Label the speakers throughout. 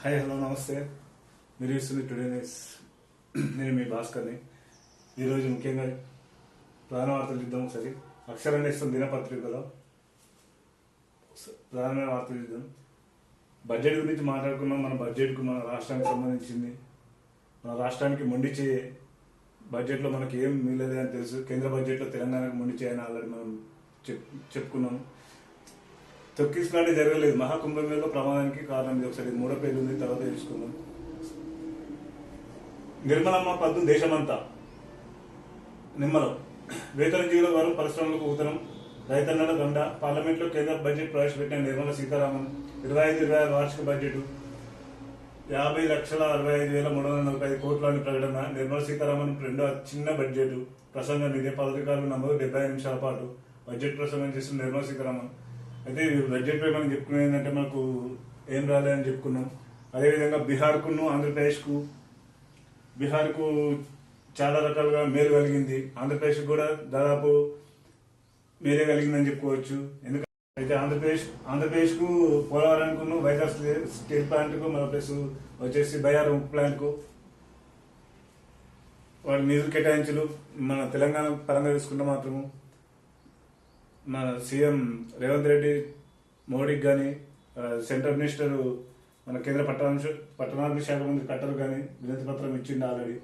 Speaker 1: Hi hello నమస్తే. మీరు చూస్తుంది టుడే న్యూస్ నేను మీ భాస్కర్ని ఈరోజు ముఖ్యంగా ప్రధాన వార్తలు చూద్దాం ఒకసారి. అక్షరం దినపత్రికలో ప్రధానమైన వార్తలు చూద్దాం. బడ్జెట్ గురించి మాట్లాడుకున్నాం. మన బడ్జెట్కు మన రాష్ట్రానికి సంబంధించింది. మన రాష్ట్రానికి మొండి చే బడ్జెట్లో మనకి ఏం మిగలేదు అని తెలుసు. కేంద్ర బడ్జెట్లో తెలంగాణకు మొండి చేయని ఆల్రెడీ మనం చెప్ చెప్పుకున్నాం. తొక్కిసలాంటి జరగలేదు. మహాకుంభమేళలో ప్రమాదానికి కారణం ఇది. ఒకసారి మూడో పేరు ఉంది తర్వాత తెలుసుకుందాం. నిర్మలమ్మ పద్దు దేశమంతా. నిమ్మలం వేతన జీవుల వారం పరిశ్రమలకు ఊతనం రైతన్నల దండ. పార్లమెంట్లో కేంద్ర బడ్జెట్ ప్రవేశపెట్టిన నిర్మల సీతారామన్. ఇరవై ఐదు ఇరవై ఆరు వార్షిక బడ్జెట్. యాభై లక్షల అరవై ఐదు వేల మూడు వందల నలభై ఐదు కోట్లని ప్రకటన. నిర్మలా సీతారామన్ రెండో చిన్న బడ్జెట్. ప్రసంగం ఇదే. పదవికారులు నమోదు డెబ్బై నిమిషాల పాటు. బడ్జెట్ ప్రసంగం చేసిన నిర్మలా సీతారామన్. అయితే బడ్జెట్ పై మనం చెప్పుకునేది ఏంటంటే మనకు ఏం రాలేదని చెప్పుకున్నాం. అదేవిధంగా బీహార్కును ఆంధ్రప్రదేశ్కు బీహార్కు చాలా రకాలుగా మేలు కలిగింది. ఆంధ్రప్రదేశ్ కూడా దాదాపు మేలే కలిగిందని చెప్పుకోవచ్చు. ఎందుకంటే అయితే ఆంధ్రప్రదేశ్ ఆంధ్రప్రదేశ్కు పోలవరానికి వైజాగ్ స్టీల్ ప్లాంట్కు మన ప్లస్ వచ్చేసి బయారం ప్లాంట్కు వారి నిధులు కేటాయించలు. మన తెలంగాణ పరంగా తీసుకుంటే మాత్రము మన సీఎం రేవంత్ రెడ్డి మోడీకి కానీ సెంట్రల్ మినిస్టర్ మన కేంద్ర పట్టణ పట్టణాభివృద్ధి శాఖ మంత్రి కట్టరు కానీ వినతి పత్రం ఇచ్చిండు ఆల్రెడీ.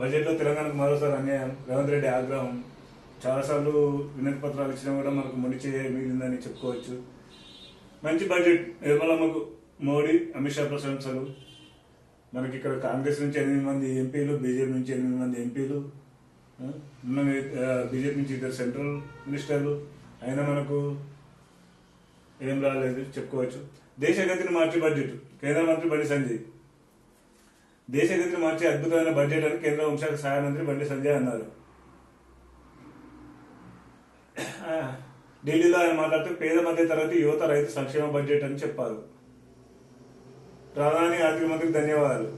Speaker 1: బడ్జెట్లో తెలంగాణకు మరోసారి అన్యాయం రేవంత్ రెడ్డి ఆగ్రహం. చాలాసార్లు వినతి పత్రాలు ఇచ్చినా కూడా మనకు మునిచే మిగిలిందని చెప్పుకోవచ్చు. మంచి బడ్జెట్ నిర్మలమ్మకు మోడీ అమిత్ షా ప్రశంసలు. మనకి ఇక్కడ కాంగ్రెస్ నుంచి ఎనిమిది మంది ఎంపీలు బీజేపీ నుంచి ఎనిమిది మంది ఎంపీలు. బీజేపీ నుంచి ఇద్దరు సెంట్రల్ మినిస్టర్లు అయినా మనకు ఏం రాలేదు చెప్పుకోవచ్చు. దేశగతిని మార్చే బడ్జెట్ కేంద్ర మంత్రి బండి సంజయ్. దేశగతిని మార్చే అద్భుతమైన బడ్జెట్ అని కేంద్ర హోంశాఖ సహాయ మంత్రి బండి సంజయ్ అన్నారు. ఢిల్లీలో ఆయన మాట్లాడుతూ పేద మధ్య తరగతి యువత రైతు సంక్షేమ బడ్జెట్ అని చెప్పారు. ప్రధాని ఆర్థిక మంత్రికి ధన్యవాదాలు.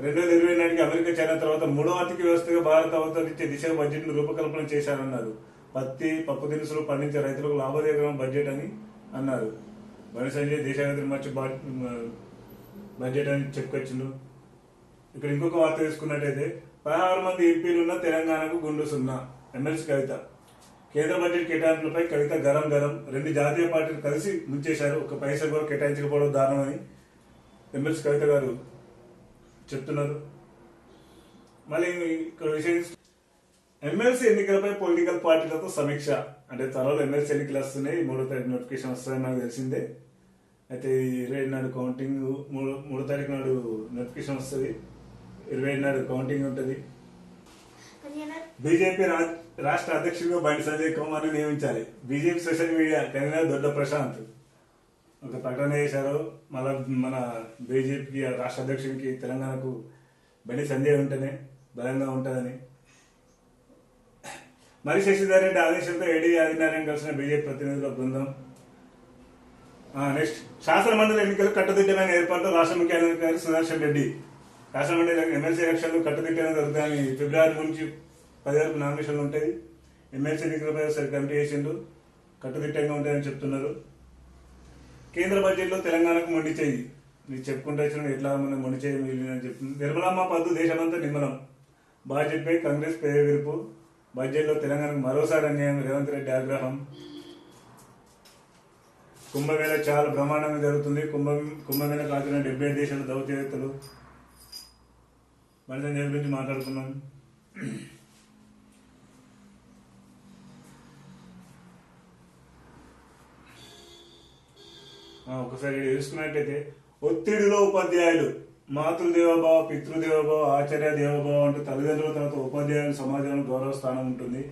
Speaker 1: రెండు వేల ఇరవై నాటికి అమెరికా చైనా తర్వాత మూడో ఆర్థిక వ్యవస్థగా భారత్ అవతరించే దిశగా బడ్జెట్ను రూపకల్పన చేశారన్నారు పత్తి పప్పు దినుసులు పండించే రైతులకు లాభదాయకమైన బడ్జెట్ అని అన్నారు. బండి సంజయ్ దేశాగతి మార్చి బా- బడ్జెట్ అని చెప్పుకొచ్చిండు. ఇక్కడ ఇంకొక వార్త తీసుకున్నట్టయితే పదహారు మంది ఎంపీలు ఉన్న తెలంగాణకు గుండు సున్నా. ఎమ్మెల్సీ కవిత. కేంద్ర బడ్జెట్ కేటాయింపులపై కవిత గరం గరం. రెండు జాతీయ పార్టీలు కలిసి ముంచేశారు. ఒక పైసా కూడా కేటాయించకపోవడం దారుణమని ఎమ్మెల్సీ కవిత గారు చెప్తున్నారు. మళ్ళీ ఇక్కడ విషయం ఎమ్మెల్సీ ఎన్నికలపై పొలిటికల్ పార్టీలతో సమీక్ష. అంటే త్వరలో ఎమ్మెల్సీ ఎన్నికలు వస్తున్నాయి మూడో తారీఖు నోటిఫికేషన్ వస్తాయని నాకు తెలిసిందే. అయితే ఇరవై నాడు కౌంటింగ్ మూడు మూడో తారీఖు నాడు నోటిఫికేషన్ వస్తుంది. ఇరవై నాడు కౌంటింగ్ ఉంటుంది. బీజేపీ రా- రాష్ట్ర అధ్యక్షుడిగా Bandi Sanjay Kumar నియమించాలి. BJP social media convener Dodda Prashanth. ఒక ప్రకటన చేశారు. మళ్ళా మన బీజేపీకి రాష్ట్ర అధ్యక్షుడికి తెలంగాణకు బండి సంజయ్ ఉంటేనే బలంగా ఉంటుందని. మరి శశిధర్ రెడ్డి ఆదేశంతో ఏడీ ఆదినారాయణ కలిసిన బీజేపీ ప్రతినిధుల బృందం. నెక్స్ట్. శాసనమండలి ఎన్నికలు కట్టుదిట్టమైన ఏర్పాటు రాష్ట్ర ముఖ్యాధికారి సుదర్శన్ రెడ్డి శాసనమండలి ఎమ్మెల్సీ ఎలక్షన్లు కట్టుదిట్టమైన జరుగుతాయని ఫిబ్రవరి నుంచి పది వరకు నామినేషన్లు ఉంటాయి. ఎమ్మెల్సీ ఎన్నికలపై సరి కమిటీ చేసిండు కట్టుదిట్టంగా ఉంటాయని చెప్తున్నారు. కేంద్ర బడ్జెట్లో తెలంగాణకు మొండి చేయి. చెప్పుకుంటే వచ్చిన ఎట్లా మనం మొండి చేయి చెప్తుంది నిర్మలమ్మ పద్దు దేశమంతా నిమ్మలం బాధ్యతపై కాంగ్రెస్ పేద బడ్జెట్లో తెలంగాణకు మరోసారి అన్యాయం రేవంత్ రెడ్డి ఆగ్రహం. కుంభమేళ చాలా బ్రహ్మాండంగా జరుగుతుంది. కుంభ కుంభమేళ కాకుండా డెబ్బై ఐదు దేశాల దౌత్యవేత్తలు. మళ్ళీ నేర్పించి గురించి మాట్లాడుకున్నాం ఒకసారి చూసుకున్నట్టయితే ఒత్తిడిలో ఉపాధ్యాయులు మాతృదేవభావ పితృదేవభావ ఆచార్య దేవోభావ అంటూ తల్లిదండ్రుల తర్వాత ఉపాధ్యాయులు సమాజంలో గౌరవ స్థానం ఉంటుంది.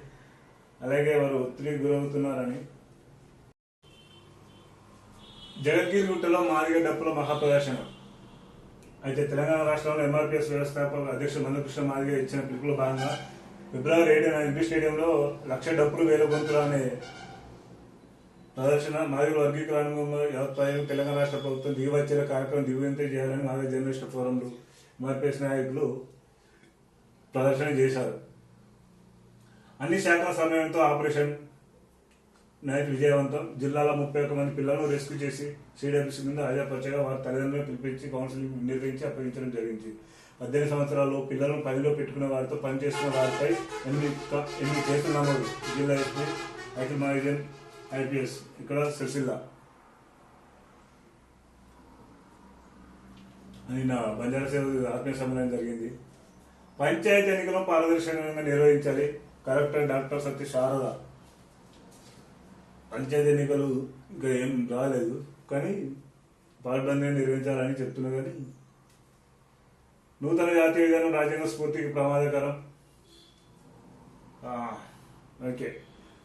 Speaker 1: అలాగే వారు ఒత్తిడికి గురవుతున్నారని. జగద్గిరిగుట్టలో మాదిగ డప్పుల మహాప్రదర్శన. అయితే తెలంగాణ రాష్ట్రంలో ఎంఆర్పిఎస్ వ్యవస్థాపక అధ్యక్షుడు మందకృష్ణ మాదిగ ఇచ్చిన పిలుపులో భాగంగా ఫిబ్రవరి ఏడున ఎంపీ స్టేడియంలో లక్ష డప్పులు వేల గొంతులు అనే ప్రదర్శన మరియు వర్గీకరణంలో యావత్తాయి తెలంగాణ రాష్ట్ర ప్రభుత్వం దిగువచ్చేల కార్యక్రమం దిగువంతే చేయాలని మాదిగ జర్నలిస్ట్ ఫోరంలు మార్పేస్ నాయకులు ప్రదర్శన చేశారు. అన్ని శాఖల సమయంతో ఆపరేషన్ నైట్ విజయవంతం. జిల్లాలో ముప్పై ఒక్క మంది పిల్లలను రెస్క్యూ చేసి సిడబ్ల్యూసీ మీద హాజరుపరచగా వారి తల్లిదండ్రులను పిలిపించి కౌన్సిలింగ్ నిర్వహించి అప్పగించడం జరిగింది. పద్దెనిమిది సంవత్సరాల్లో పిల్లలను పనిలో పెట్టుకున్న వారితో పనిచేస్తున్న వారిపై ఎనిమిది క- ఎనిమిది కేసులు నమోదు. జిల్లా ఎస్పీ అఖిల్ మహాజన్ ఐపీఎస్ ఇక్కడ సిరిసిల్ల. నిన్న బంజారా సేవ ఆత్మీయ సమ్మేళనం జరిగింది. పంచాయతీ ఎన్నికలను పారదర్శకంగా నిర్వహించాలి కలెక్టర్ డాక్టర్ సత్య శారద. పంచాయతీ ఎన్నికలు ఇంకా ఏం రాలేదు కానీ పాల్బందీగా నిర్వహించాలని చెప్తున్నా కానీ నూతన జాతీయ విధానం రాజ్యాంగ స్ఫూర్తికి ప్రమాదకరం. ఓకే.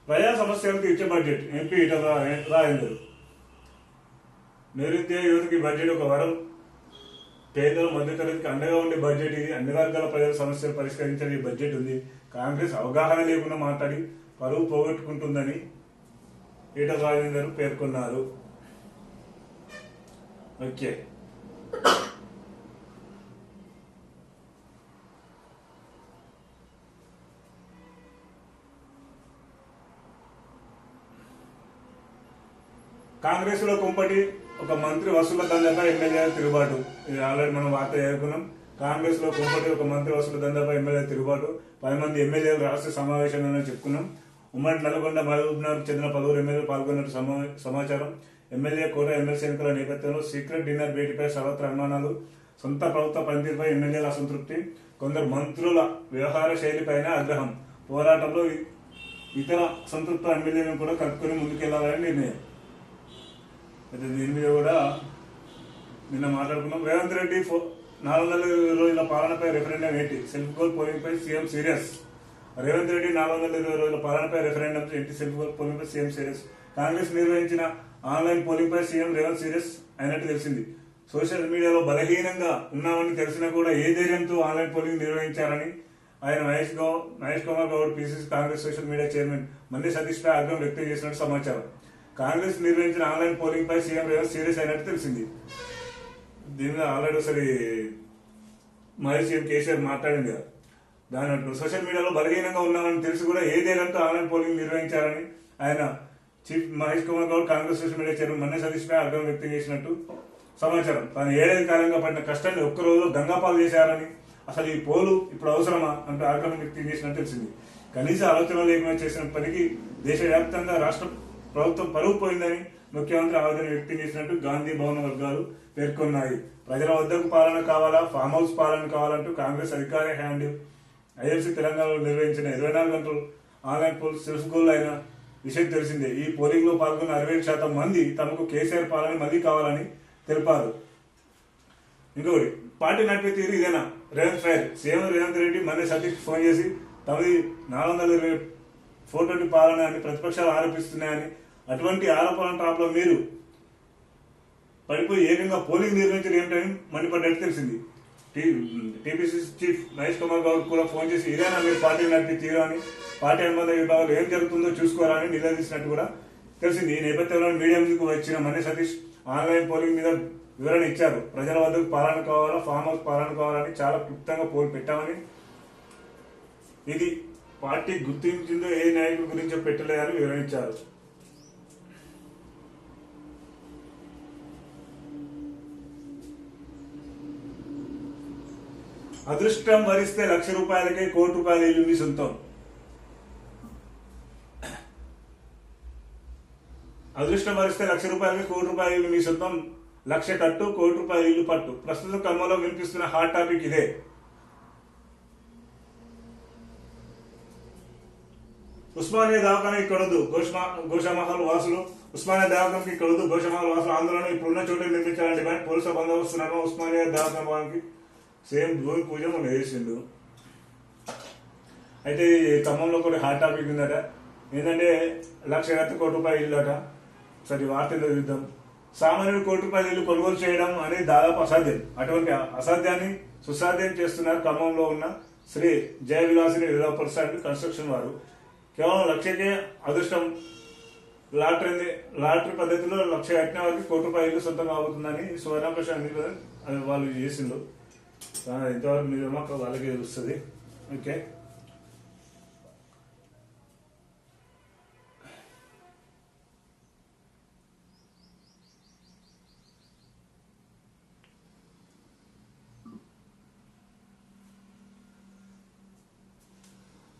Speaker 1: ప్రజా సమస్యలు తీర్చే బడ్జెట్ ఎంపీ ఇట రాజేందర్ నిరుద్యోగ యువతకి బడ్జెట్ ఒక వరం. పేదల మధ్యతరగతికి అండగా ఉండే బడ్జెట్ ఇది. అన్ని వర్గాల ప్రజల సమస్యలు పరిష్కరించే బడ్జెట్ ఉంది. కాంగ్రెస్ అవగాహన లేకుండా మాట్లాడి పరువు పోగొట్టుకుంటుందని ఈటల రాజేందర్ పేర్కొన్నారు. ఓకే. కాంగ్రెస్లో కుంపటి ఒక మంత్రి వసూల దందాపై ఎమ్మెల్యే తిరుగుబాటు. ఇది ఆల్రెడీ మనం వార్త చదువుకున్నాం కాంగ్రెస్లో కుంపటి ఒక మంత్రి వసూల దందాపై ఎమ్మెల్యే తిరుగుబాటు. పది మంది ఎమ్మెల్యేలు రాష్ట్ర సమావేశంలో చెప్పుకున్నాం. ఉమ్మడి నల్గొండ మహబూబ్నగర్ చెందిన పలువురు ఎమ్మెల్యేలు పాల్గొన్నట్టు సమా- సమాచారం. ఎమ్మెల్యే కోట ఎమ్మెల్సీ ఎన్నికల నేపథ్యంలో సీక్రెట్ డిన్నర్ భేటీపై సర్వత్ర అనుమానాలు. సొంత ప్రభుత్వ పనితీరుపై ఎమ్మెల్యేల అసంతృప్తి. కొందరు మంత్రుల వ్యవహార శైలిపైన ఆగ్రహం. పోరాటంలో ఇతర సంతృప్త ఎమ్మెల్యేలను కూడా కలుపుకొని ముందుకెళ్ళాలని నిర్ణయం. అయితే దీని మీద కూడా నిన్న మాట్లాడుకున్నాం. రేవంత్ రెడ్డి నాలుగు వందల ఇరవై రోజుల పాలనపై రెఫరెండం ఏంటి? సెల్ఫ్ గోల్ పోలింగ్పై సీఎం సీరియస్ రేవంత్ రెడ్డి నాలుగు వందల ఇరవై రోజుల పాలనపై రెఫరెండం ఏంటి? సెల్ఫ్ గోల్ పోలింగ్పై సీఎం సీరియస్ కాంగ్రెస్ నిర్వహించిన ఆన్లైన్ పోలింగ్పై సీఎం రేవంత్ సీరియస్ అయినట్టు తెలిసింది. సోషల్ మీడియాలో బలహీనంగా ఉన్నామని తెలిసినా కూడా ఏ ధైర్యంతో ఆన్లైన్ పోలింగ్ నిర్వహించారని ఆయన మహేష్ గౌ Mahesh Kumar Goud PCC Congress social media chairman మంది సతీష్ పై ఆగ్రహం వ్యక్తం చేసినట్టు సమాచారం. కాంగ్రెస్ నిర్వహించిన ఆన్లైన్ పోలింగ్ పై సీఎం రేవంత్ సీరియస్ అయినట్టు తెలిసింది. దీని మీద ఆల్రెడీ ఒకసారి మహేష్ సీఎం కేసీఆర్ మాట్లాడింది కదా. దాని అంటూ సోషల్ మీడియాలో బలహీనంగా ఉన్నామని తెలిసి కూడా ఏ ధైర్యంతో ఆన్లైన్ పోలింగ్ నిర్వహించారని ఆయన chief Mahesh Kumar Goud Congress social media chairman Manne Satish పై ఆగ్రహం వ్యక్తం చేసినట్టు సమాచారం. తాను ఏడేది కాలంగా పడిన కష్టాన్ని ఒక్క రోజులో గంగాపాలు చేశారని అసలు ఈ పోలు ఇప్పుడు అవసరమా అంటూ ఆగ్రహం వ్యక్తం చేసినట్టు తెలిసింది. కనీస ఆలోచన లేకుండా చేసిన పనికి దేశవ్యాప్తంగా రాష్ట్ర ప్రభుత్వం పరువు పోయిందని ముఖ్యమంత్రి ఆవేదన వ్యక్తం చేసినట్టు గాంధీ భవన వర్గాలు పేర్కొన్నాయి. ప్రజల వద్దకు పాలన కావాలా? ఫామ్ హౌస్ పాలన కావాలంటూ కాంగ్రెస్ అధికార హ్యాండ్ ఐఎల్సీ తెలంగాణలో నిర్వహించిన ఇరవై నాలుగు గంటలు ఆన్లైన్ పోల్ సెల్ఫ్గోల్ అయిన విషయం తెలిసిందే. ఈ పోలింగ్లో పాల్గొన్న అరవై శాతం మంది తమకు కేసీఆర్ పాలన మళ్ళీ కావాలని తెలిపారు. ఇంకొకటి పార్టీ నడిపే తీరు ఇదేనా? రేవంత్ ఫైర్. సీఎం రేవంత్ రెడ్డి మళ్ళీ సతీష్ ఫోన్ చేసి తమది నాలుగు వందల ఇరవై ఫోర్ ట్వంటీ పాలన అని ప్రతిపక్షాలు ఆరోపిస్తున్నాయని అటువంటి ఆరోపణ టాప్లో మీరు పడిపోయి ఏకంగా పోలింగ్ నిర్వహించడం ఏమిటని మండిపడ్డట్టు తెలిసింది. టీపీసీ చీఫ్ మహేష్ కుమార్ గౌడ్ కూడా ఫోన్ చేసి ఇదేనా మీరు పార్టీ నడిపి తీరు అని పార్టీ అనుబంధ విభాగాలు ఏం జరుగుతుందో చూసుకోరా అని నిలదీసినట్టు కూడా తెలిసింది. ఈ నేపథ్యంలో మీడియా ముందుకు వచ్చిన మన్య సతీష్ ఆన్లైన్ పోలింగ్ మీద వివరణ ఇచ్చారు. ప్రజల వద్దకు పాలన కావాలా ఫామ్ హౌస్ పాలన కావాలని చాలా క్లుప్తంగా పోల్ పెట్టామని ఇది పార్టీ గుర్తించిందో ఏ నాయకుడి గురించో పెట్టలేదని వివరించారు అదృష్టం వరిస్తే లక్ష రూపాయలకే కోటి రూపాయల ఇల్లు మీ సొంతం. అదృష్టం వరిస్తే లక్ష రూపాయలకి కోటి రూపాయల ఇల్లు మీ సొంతం. లక్ష కట్టు కోటి రూపాయల ఇల్లు పట్టు. ప్రస్తుతం క్రమంలో వినిపిస్తున్న హాట్ టాపిక్ ఇదే. ఉస్మానియా దవాఖాన ఇక్కడొద్దు గోషమా గోషామహల్ వాసులు. ఉస్మానియా దవాఖానకి ఇక్కడొద్దు గోషామహల్ వాసులు ఆందోళన ఇప్పుడున్న చోట నిర్మించాలని డిమాండ్. పోలీసుల బందోబస్తు ఉస్మానియా దవాఖాన సేమ్ భూమి పూజ మనం చేసిండు. అయితే ఈ ఖమ్మంలో కూడా హాట్ టాపిక్ ఉందట. ఏంటంటే లక్ష కత్తి కోటి రూపాయలు ఇల్లు అట సరే వార్తల్లో చూద్దాం. సామాన్యుడు కోటి రూపాయలు ఇల్లు కొనుగోలు చేయడం అనేది దాదాపు అసాధ్యం. అటువంటి అసాధ్యాన్ని సుసాధ్యం చేస్తున్నారు ఖమ్మంలో ఉన్న Sri Jaya Vilasini developers and construction వారు. కేవలం లక్షకే అదృష్టం. లాటరీ లాటరీ పద్ధతిలో లక్ష కట్టిన వారికి కోటి రూపాయలు సొంతం అవుతుందని సువర్ణప్రసాద్ అది వాళ్ళు చేసిండు కానీ ఇంతవరకు మాకు అలాగే తెలుస్తుంది. ఓకే.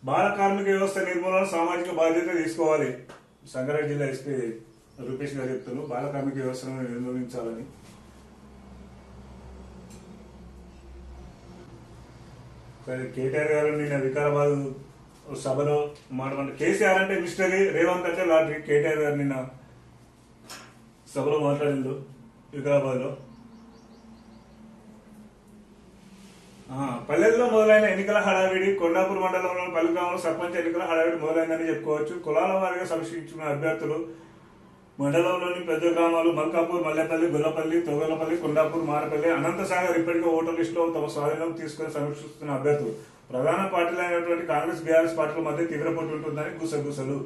Speaker 1: బాల కార్మిక వ్యవస్థ నిర్మూలన సామాజిక బాధ్యత తీసుకోవాలి. సంగారెడ్డి జిల్లా ఎస్పీ రూపేష్ గారు చెప్తున్నారు. బాల కార్మిక వ్యవస్థను నిర్మూలించాలని. కేటీఆర్ గారు నిన్న వికారాబాద్ సభలో మాట్లాడు కేసీఆర్ అంటే మిస్టరీ రేవంత్ అంటే లాటరీ కేటీఆర్ గారు నిన్న సభలో మాట్లాడిండు వికారాబాద్లో పల్లెల్లో మొదలైన ఎన్నికల హడావిడి కొండాపూర్ మండలంలో పలు గ్రామంలో సర్పంచ్ ఎన్నికల హడావిడి మొదలైందని చెప్పుకోవచ్చు. కులాల వారిగా సమీక్షించుకున్న అభ్యర్థులు మండలంలోని పెద్ద గ్రామాలు మల్కాపూర్ మల్లెపల్లి గుల్లపల్లి తొగలపల్లి కొండాపూర్ మారపల్లి అనంతసాగర్ ఇప్పటికే ఓటర్ లిస్టులో తమ స్వాధీనం తీసుకుని సమీక్షిస్తున్న అభ్యర్థులు. ప్రధాన పార్టీలు అయినటువంటి కాంగ్రెస్ బీఆర్ఎస్ పార్టీల మధ్య తీవ్ర పోటీ ఉంటుందని గుసగుసలు.